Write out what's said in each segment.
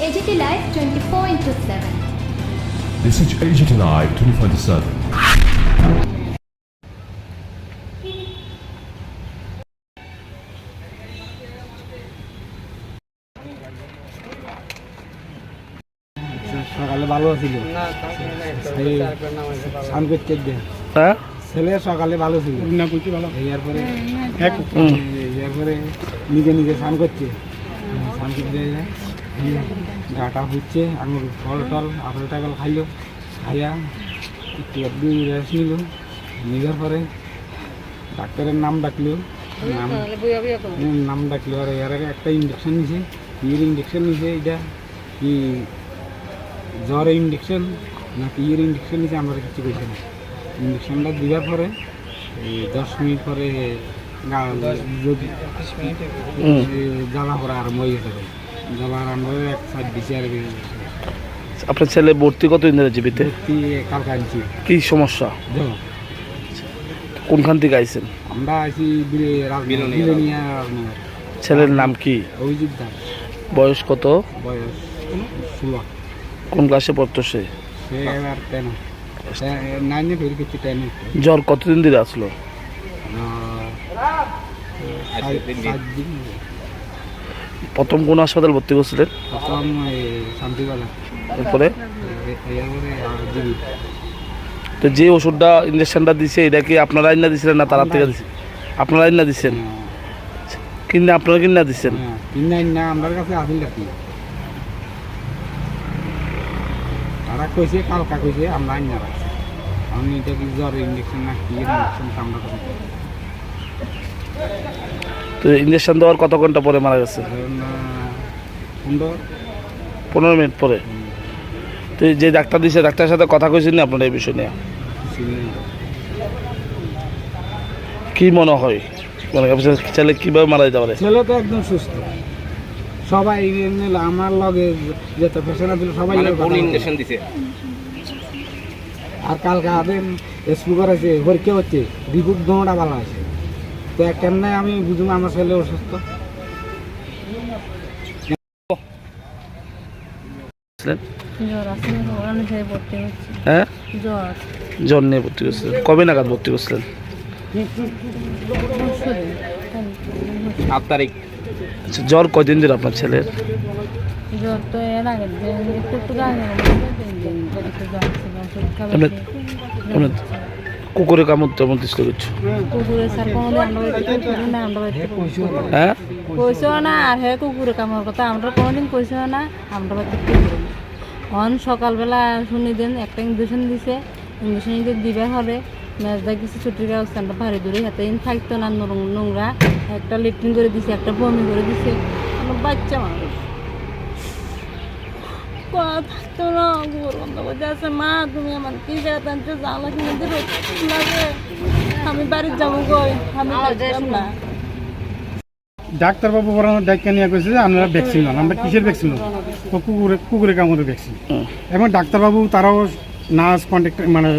AGT Live 24 into 7. This is AGT Live 24/7. সকালে ভালো ছিল স্নান করতে দে হ্যাঁ ছেলে সকালে ভালো ছিল। না করতে ভালো। এরপরে এরপরে নিজে নিজে স্নান করছে। স্নান করতে গাটা হচ্ছে আঙুর ফল টল আপেল টাপেল খাইলো। খাইয়া একটু একটু রেস্ট নিল। নিবার পরে ডাক্তারের নাম ডাকলো। নাম নাম ডাকলো। আর এর আগে একটা ইঞ্জেকশন নিছে। ইয়ের ইঞ্জেকশন নিছে এটা? কি জ্বরের ইঞ্জেকশন নাকি ইয়ের ইঞ্জেকশন নিছে? আমরা কিছু কইছে না। ইঞ্জেকশনটা দেওয়ার পরে এই দশ মিনিট পরে জ্বালা পড়া আরম্ভ হয়ে গেছে জ্বালা আরম্ভ হয়ে এক সাইড দিছে আর আপনার ছেলে ভর্তি কতদিন ধরে জীবিতে? ভর্তি কালকে আনছি। কি সমস্যা? কোনখান থেকে আইছেন? আমরা বিলোনিয়া। ছেলের নাম কি? অভিজিৎ দাস। বয়স কত? বয়স ষোলো। কোন ক্লাসে পড়তো সে? সে এবার টেন। নাইনে জ্বর কতদিন ধরে আসলো? প্রথম কোন হাসপাতাল ভর্তি করছিলেন? প্রথম শান্তিবালা। এরপরে? তো যে ওষুধটা ইঞ্জেকশনটা দিছে এটা কি আপনারা আইনা দিছিলেন না তারা থেকে দিছে? আপনারা আইনা দিচ্ছেন কিনা আপনারা কিনা দিচ্ছেন হ্যাঁ কিনা না আমার কাছে আসিল কি তারা কইছে কালকা কইছে আমরা আইনা রাখছি। আমি এটা কি জ্বর ইঞ্জেকশন না কি ইঞ্জেকশন আমরা তো তো ইঞ্জেকশন দেওয়ার কত ঘণ্টা পরে মারা গেছে? পনেরো। মিনিট পরে? তো যে ডাক্তার দিছে ডাক্তারের সাথে কথা কইছেন না আপনার এই বিষয় নিয়ে? কি মনে হয়? মানে ছেলে কীভাবে মারা যেতে পারে? ছেলে তো একদম সুস্থ। সবাই নিল আমার লগে যেত পেশেন্ট ছিল সবাই কোন ইঞ্জেকশন দিছে। আর কালকে আদেন স্কুল করেছে পরীক্ষা হচ্ছে? রিপোর্ট দোনোটা ভালো আছে। তো কেমনে আমি বুঝব আমার ছেলে অসুস্থ। জ্বর আছে হ্যাঁ? জ্বর। জ্বর নিয়ে ভর্তি করছিলেন কবে নাগাদ ভর্তি করছিলেন? পরশুদিন আচ্ছা জ্বর কয়দিন ধরে আপনার ছেলের? জ্বর তো এর আগে একটু একটু আগে দিন আপনার আপনার কুকুরে কামড় তেমন কিছু বাড়িতে হ্যাঁ? না আর হে কুকুরে কামড় কথা আমরা কোনোদিন কইসও না আমরা বাড়িতে অন সকালবেলা শুনি দেন একটা ইঞ্জেকশন দিছে ইঞ্জেকশন দিবে হলে মেজদা কিছু ছুটির ব্যবস্থা আমরা ভারী দূরে হাতে থাকতো না নোংরা। একটা লেট্রিন করে দিছে একটা বমি করে দিছে। আমার বাচ্চা মানুষ। থাকতো না গোবর বন্ধ করে আছে মা তুমি আমার কি জায়গা আনতে জানলা কিনে দেবে আমি বাড়ি যাব গই আমি না। ডাক্তারবাবু বরাবর ডাক্তার নিয়ে কইছে যে আপনারা ভ্যাকসিন আমরা কিসের ভ্যাকসিন তো কুকুরে কুকুরে কামড়ের ভ্যাকসিন এবং ডাক্তারবাবু তারাও নার্স কন্ট্যাক্ট মানে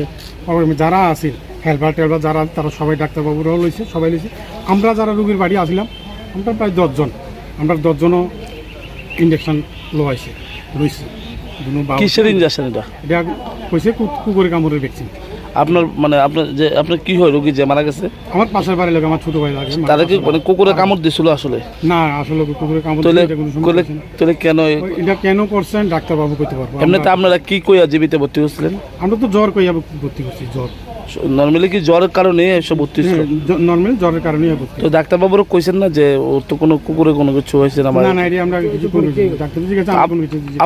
যারা আছে হেল্পার টেলপার যারা তারা সবাই ডাক্তারবাবুরাও লইছে সবাই লইছে। আমরা যারা রুগীর বাড়ি আসলাম আমরা প্রায় দশজন আমরা দশজনও ইঞ্জেকশন কিসের এটা? এটা কইছে কামড়ের ভ্যাকসিন আপনার মানে আপনার যে আপনার কি হয় রোগী যে মারা গেছে? আমার পাশের বাড়ির লোক আমার ছোট ভাই লাগে মানে কুকুরে কামড় দিছিল আসলে? না আসলে কুকুরে কামড় তাহলে এটা কোনো তাহলে এটা কেন করছেন ডাক্তারবাবু পারব। এমনিতে আপনারা কি কইয়া জীবিতে ভর্তি করছিলেন আমরা তো জ্বর কইয়া ভর্তি করছি জ্বর। নর্মালি কি জ্বরের কারণে এসব ভর্তি ছিল নর্মাল জ্বরের কারণে ভর্তি তো ডাক্তারবাবুরও কইছেন না যে ওর তো কোনো কুকুরে কোনো কিছু হয়েছে না না না এটা আমরা কিছু কোনো ডাক্তার জিজ্ঞাসা।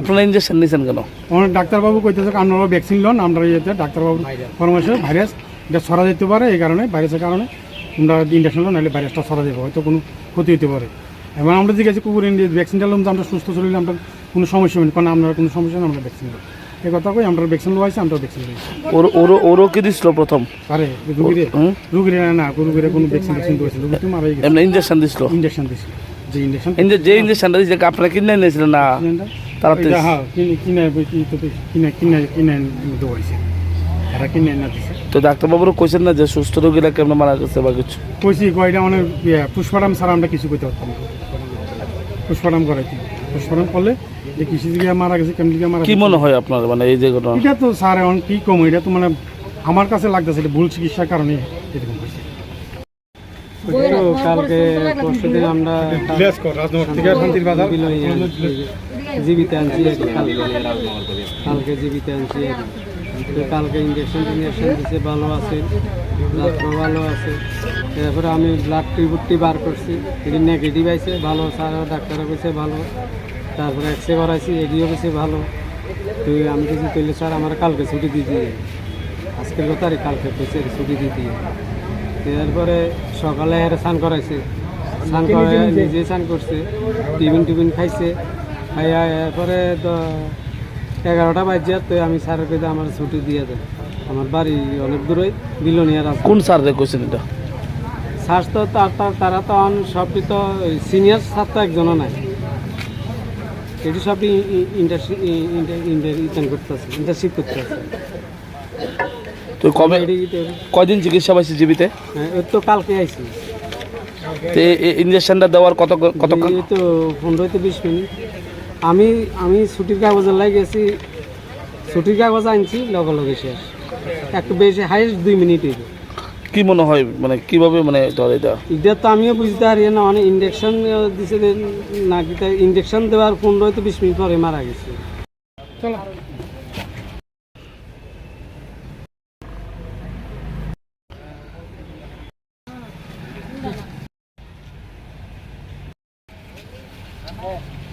আপনারা ইঞ্জেকশন নিয়েছেন কেন? আমার ডাক্তারবাবু কইতেছে আপনারা ভ্যাকসিন লন আমরা ইয়েতে ডাক্তারবাবু পরামর্শ ভাইরাস এটা ছড়া যেতে পারে এই কারণে ভাইরাসের কারণে আমরা ইঞ্জেকশন লন নাহলে ভাইরাসটা ছড়া যাবে হয়তো কোনো ক্ষতি হতে পারে। এবং আমরা জিজ্ঞাসা কুকুর ভ্যাকসিনটা লম যে আমরা সুস্থ শরীরে আমরা কোনো সমস্যা হয়নি। কারণ আপনার কোনো সমস্যা নেই আমরা ভ্যাকসিন লই এই কথা কই আমরা ভ্যাকসিন লোয়াইছি আমরা ভ্যাকসিন লইছি। ওর ওরও ওরও কি দিছিল প্রথম? আরে রুগীরে। হুম? রুগীরে না রুগীরে কোনো ভ্যাকসিন ভ্যাকসিন দিয়েছিল রুগী তো মারাই গেছে। এমনি ইঞ্জেকশন দিছিল? ইঞ্জেকশন দিয়েছিল যে ইঞ্জেকশন ইঞ্জে যে ইঞ্জেকশনটা দিয়েছে আপনারা কিনে নিয়েছিলেন না? তারা তো- হ্যাঁ কিনে কিনে কিনে কিনে কিনে দৌড়াইছে তারা কিনে না দিছে। তো ডাক্তারবাবুরও কইছেন না যে সুস্থ রোগীরা কেমন মারা গেছে বা কিছু? কইছি কয়টা মানে ইয়ে পুষ্পারাম ছাড়া আমরা কিছু করতে পারতাম না। পুষ্পারাম করাইছি। পুষ্পারাম করলে যে কৃষি দিকে মারা গেছে কেমন দিকে মারা কি মনে হয় আপনার মানে এই যে ঘটনা? এটা তো স্যার এখন কি কম? এটা তো মানে আমার কাছে লাগতেছে এটা ভুল চিকিৎসার কারণে এরকম হয়েছে। কালকে পরশু দিন আমরা জীবিত আনছি কালকে কালকে জীবিত আনছি কালকে ইঞ্জেকশন টিঞ্জেকশন দিছে ভালো আছে ডাক্তার ভালো আছে। তারপরে আমি ব্লাড রিপোর্টটি বার করছি নেগেটিভ আছে ভালো স্যার ডাক্তারও কইছে ভালো। তারপরে এক্স রে করাইছি এডিও কইছে ভালো। তো আমি কিছু কইলে স্যার আমার কালকে ছুটি দিয়ে দিয়ে। আজকের তারিখ কালকে কইছে ছুটি দিয়ে দিয়ে। এরপরে সকালে হেরে স্নান করাইছে। স্নান করে নিজে স্নান করছে টিফিন টিফিন খাইছে। খাইয়া এরপরে তো এগারোটা বাজে তো আমি স্যারের কাছে আমার ছুটি দিয়ে দেয় আমার বাড়ি অনেক দূরে বিলোনিয়ার আছে। কোন স্যার কইছেন এটা? স্যার তো তার তার- তারা তো অন সবই তো সিনিয়র স্যার তো একজনও নাই। এটি সবই ইন্টারশিপ ইন্টার করতেছে ইন্টারশিপ করতেছে। তো কবে এটি কয়দিন চিকিৎসা পাইছে জীবিতে? ওই তো কালকে আইছি। তো ইঞ্জেকশনটা দেওয়ার কত কত তো পনেরো থেকে বিশ মিনিট। আমি আমি ছুটির কাগজের লাগে গেছি। ছুটির কাগজ আনছি লগে লগে শেষ। একটু বেশি হাইস্ট দুই মিনিট কি মনে হয় মানে কীভাবে মানে ধরে এটা এটা তো আমিও বুঝতে পারি না মানে ইঞ্জেকশন দিছে নাকি ইঞ্জেকশন দেওয়ার পনেরো তো বিশ মিনিট পরে মারা গেছে চলো Oh.